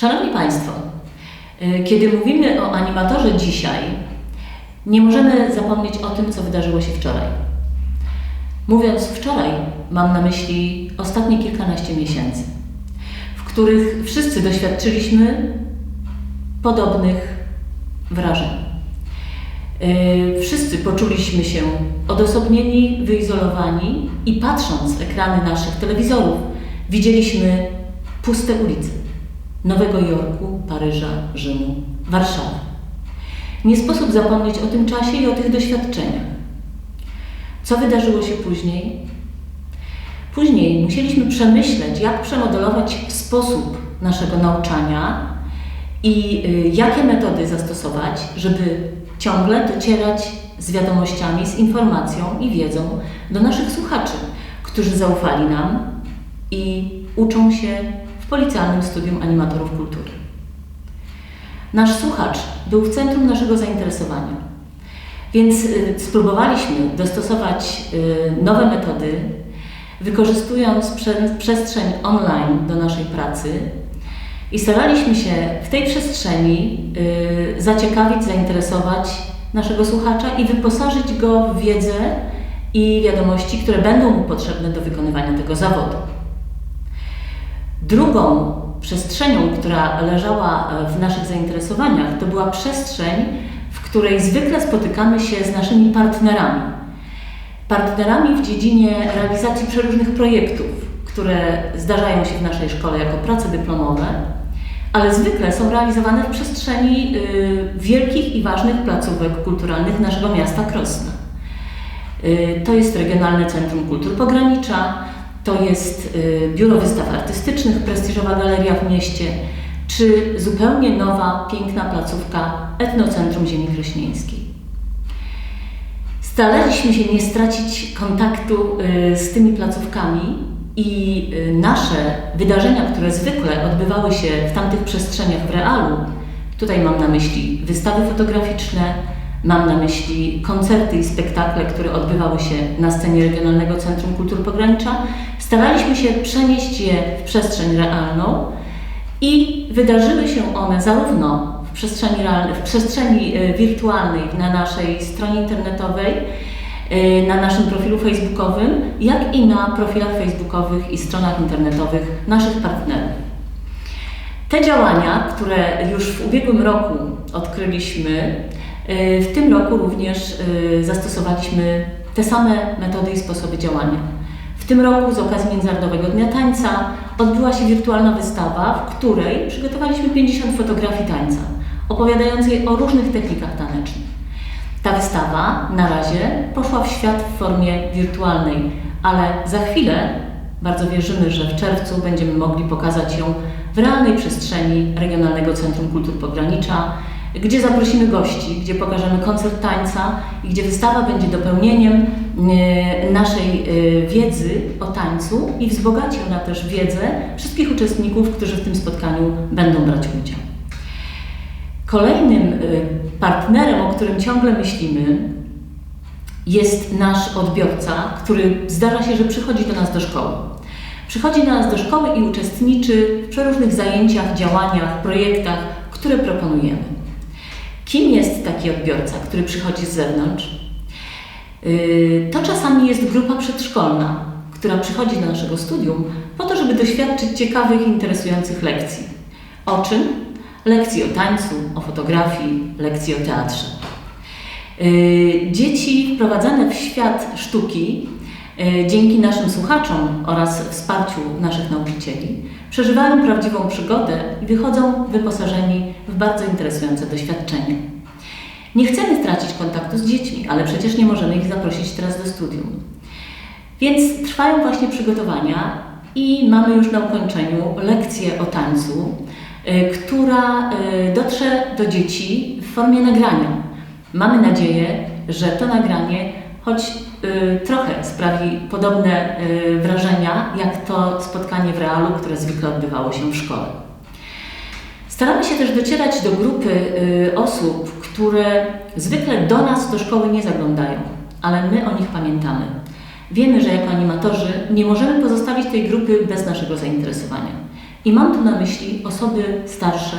Szanowni Państwo, y, kiedy mówimy o animatorze dzisiaj, nie możemy zapomnieć o tym, co wydarzyło się wczoraj. Mówiąc wczoraj, mam na myśli ostatnie kilkanaście miesięcy, w których wszyscy doświadczyliśmy podobnych wrażeń. Yy, Wszyscy poczuliśmy się odosobnieni, wyizolowani i patrząc ekrany naszych telewizorów, widzieliśmy puste ulice Nowego Jorku, Paryża, Rzymu, Warszawy. Nie sposób zapomnieć o tym czasie i o tych doświadczeniach. Co wydarzyło się później? Później musieliśmy przemyśleć, jak przemodelować sposób naszego nauczania i y, jakie metody zastosować, żeby ciągle docierać z wiadomościami, z informacją i wiedzą do naszych słuchaczy, którzy zaufali nam i uczą się Policjalnym Studium Animatorów Kultury. Nasz słuchacz był w centrum naszego zainteresowania, więc y, spróbowaliśmy dostosować y, nowe metody, wykorzystując prze- przestrzeń online do naszej pracy i staraliśmy się w tej przestrzeni y, zaciekawić, zainteresować naszego słuchacza i wyposażyć go w wiedzę i wiadomości, które będą mu potrzebne do wykonywania tego zawodu. Drugą przestrzenią, która leżała e, w naszych zainteresowaniach, to była przestrzeń, w której zwykle spotykamy się z naszymi partnerami. Partnerami w dziedzinie realizacji przeróżnych projektów, które zdarzają się w naszej szkole jako prace dyplomowe, ale zwykle są realizowane w przestrzeni y, wielkich i ważnych placówek kulturalnych naszego miasta Krosna. Y, To jest Regionalne Centrum Kultur Pogranicza, to jest y, Biuro Wystaw Artystycznych, prestiżowa galeria w mieście, czy zupełnie nowa, piękna placówka Etnocentrum Ziemi Krośnieńskiej. Staraliśmy się nie stracić kontaktu y, z tymi placówkami i y, nasze wydarzenia, które zwykle odbywały się w tamtych przestrzeniach w realu, tutaj mam na myśli wystawy fotograficzne, mam na myśli koncerty i spektakle, które odbywały się na scenie Regionalnego Centrum Kultur Pogranicza, staraliśmy się przenieść je w przestrzeń realną i wydarzyły się one zarówno w przestrzeni, realnej, w przestrzeni y, wirtualnej na naszej stronie internetowej, y, na naszym profilu facebookowym, jak i na profilach facebookowych i stronach internetowych naszych partnerów. Te działania, które już w ubiegłym roku odkryliśmy, y, w tym roku również zastosowaliśmy te same metody i sposoby działania. Tym roku z okazji Międzynarodowego Dnia Tańca odbyła się wirtualna wystawa, w której przygotowaliśmy 50 fotografii tańca, opowiadającej o różnych technikach tanecznych. Ta wystawa na razie poszła w świat w formie wirtualnej, ale za chwilę bardzo wierzymy, że w czerwcu będziemy mogli pokazać ją w realnej przestrzeni Regionalnego Centrum Kultur Pogranicza, gdzie zaprosimy gości, gdzie pokażemy koncert tańca i gdzie wystawa będzie dopełnieniem e, naszej e, wiedzy o tańcu i wzbogaci ona też wiedzę wszystkich uczestników, którzy w tym spotkaniu będą brać udział. Kolejnym y, partnerem, o którym ciągle myślimy, jest nasz odbiorca, który zdarza się, że przychodzi do nas do szkoły. Przychodzi do nas do szkoły i uczestniczy w przeróżnych zajęciach, działaniach, projektach, które proponujemy. Kim jest taki odbiorca, który przychodzi z zewnątrz? Y, To czasami jest grupa przedszkolna, która przychodzi do naszego studium po to, żeby doświadczyć ciekawych, interesujących lekcji. O czym? Lekcji o tańcu, o fotografii, lekcji o teatrze. Yy, Dzieci wprowadzane w świat sztuki yy, dzięki naszym słuchaczom oraz wsparciu naszych nauczycieli przeżywają prawdziwą przygodę i wychodzą wyposażeni w bardzo interesujące doświadczenie. Nie chcemy stracić kontaktu z dziećmi, ale przecież nie możemy ich zaprosić teraz do studium. Więc trwają właśnie przygotowania i mamy już na ukończeniu lekcję o tańcu, y, która y, dotrze do dzieci w formie nagrania. Mamy nadzieję, że to nagranie choć trochę sprawi podobne y, wrażenia jak to spotkanie w realu, które zwykle odbywało się w szkole. Staramy się też docierać do grupy y, osób, które zwykle do nas do szkoły nie zaglądają, ale my o nich pamiętamy. Wiemy, że jako animatorzy nie możemy pozostawić tej grupy bez naszego zainteresowania. I mam tu na myśli osoby starsze,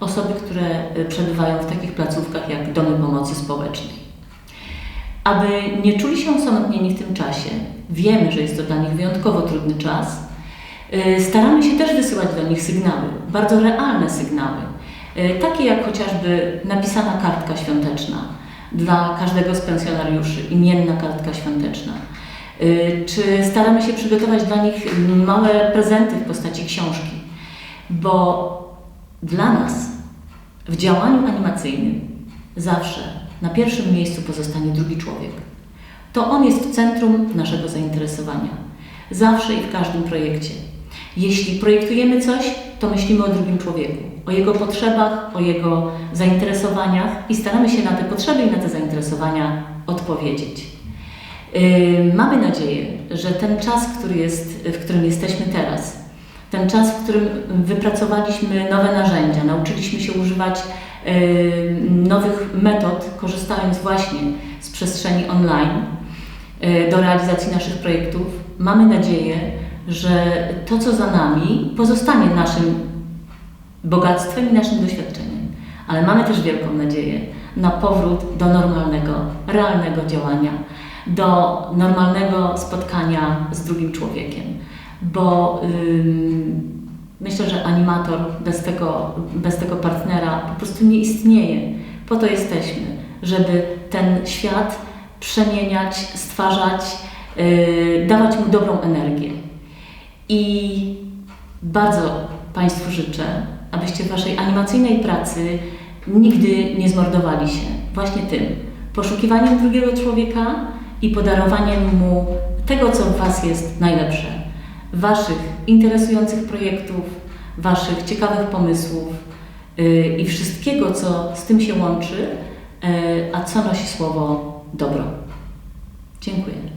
osoby, które y, przebywają w takich placówkach jak domy pomocy społecznej. Aby nie czuli się osamotnieni w tym czasie, wiemy, że jest to dla nich wyjątkowo trudny czas, y, staramy się też wysyłać do nich sygnały, bardzo realne sygnały, y, takie jak chociażby napisana kartka świąteczna dla każdego z pensjonariuszy, imienna kartka świąteczna. Y, Czy staramy się przygotować dla nich małe prezenty w postaci książki, bo dla nas w działaniu animacyjnym zawsze na pierwszym miejscu pozostanie drugi człowiek. To on jest w centrum naszego zainteresowania. Zawsze i w każdym projekcie. Jeśli projektujemy coś, to myślimy o drugim człowieku, o jego potrzebach, o jego zainteresowaniach i staramy się na te potrzeby i na te zainteresowania odpowiedzieć. Yy, mamy nadzieję, że ten czas, który jest, w którym jesteśmy teraz, ten czas, w którym wypracowaliśmy nowe narzędzia, nauczyliśmy się używać yy, nowych metod, korzystając właśnie z przestrzeni online yy, do realizacji naszych projektów, mamy nadzieję, że to, co za nami, pozostanie naszym bogactwem i naszym doświadczeniem. Ale mamy też wielką nadzieję na powrót do normalnego, realnego działania, do normalnego spotkania z drugim człowiekiem, bo myślę, że animator bez tego, bez tego partnera po prostu nie istnieje. Po to jesteśmy, żeby ten świat przemieniać, stwarzać, yy, dawać mu dobrą energię. I bardzo Państwu życzę, abyście w Waszej animacyjnej pracy nigdy nie zmordowali się właśnie tym poszukiwaniem drugiego człowieka i podarowaniem mu tego, co w Was jest najlepsze. Waszych interesujących projektów, Waszych ciekawych pomysłów yy, i wszystkiego, co z tym się łączy, yy, a co nosi słowo dobro. Dziękuję.